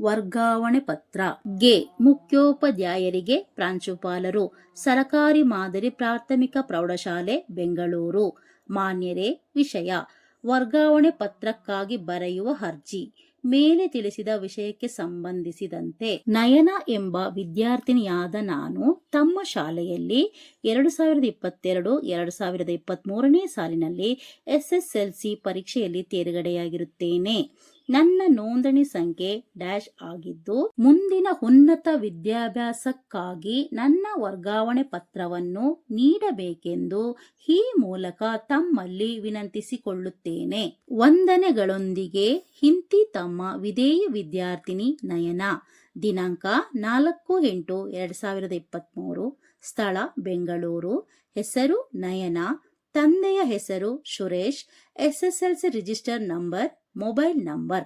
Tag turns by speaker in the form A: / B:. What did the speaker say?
A: ವರ್ಗಾವಣೆ ಪತ್ರ. ಗೆ ಮುಖ್ಯೋಪಾಧ್ಯಾಯರಿಗೆ ಪ್ರಾಂಶುಪಾಲರು, ಸರಕಾರಿ ಮಾದರಿ ಪ್ರಾಥಮಿಕ ಪ್ರೌಢಶಾಲೆ, ಬೆಂಗಳೂರು. ಮಾನ್ಯರೇ, ವಿಷಯ. ವರ್ಗಾವಣೆ ಪತ್ರಕ್ಕಾಗಿ ಬರೆಯುವ ಅರ್ಜಿ. ಮೇಲೆ ತಿಳಿಸಿದ ವಿಷಯಕ್ಕೆ ಸಂಬಂಧಿಸಿದಂತೆ ನಯನ ಎಂಬ ವಿದ್ಯಾರ್ಥಿನಿಯಾದ ನಾನು ತಮ್ಮ ಶಾಲೆಯಲ್ಲಿ ಎರಡು ಸಾವಿರದ ಇಪ್ಪತ್ತೆರಡು, ಎರಡು ಸಾವಿರದ ಇಪ್ಪತ್ತ್ ಮೂರನೇ ಸಾಲಿನಲ್ಲಿ ಎಸ್ಎಸ್ಎಲ್ಸಿ ಪರೀಕ್ಷೆಯಲ್ಲಿ ತೇರ್ಗಡೆಯಾಗಿರುತ್ತೇನೆ. ನನ್ನ ನೋಂದಣಿ ಸಂಖ್ಯೆ ಡ್ಯಾಶ್ ಆಗಿದ್ದು, ಮುಂದಿನ ಉನ್ನತ ವಿದ್ಯಾಭ್ಯಾಸಕ್ಕಾಗಿ ನನ್ನ ವರ್ಗಾವಣೆ ಪತ್ರವನ್ನು ನೀಡಬೇಕೆಂದು ಈ ಮೂಲಕ ತಮ್ಮಲ್ಲಿ ವಿನಂತಿಸಿಕೊಳ್ಳುತ್ತೇನೆ. ವಂದನೆಗಳೊಂದಿಗೆ, ಹಿಂತಿ ತಮ್ಮ ವಿಧೇಯ ವಿದ್ಯಾರ್ಥಿನಿ ನಯನ. ದಿನಾಂಕ ನಾಲ್ಕು ಎಂಟು ಎರಡು ಸಾವಿರದ ಇಪ್ಪತ್ತ್ಮೂರು ಸ್ಥಳ, ಬೆಂಗಳೂರು. ಹೆಸರು ನಯನ. ತಂದೆಯ ಹೆಸರು Suresh SSLC register number mobile number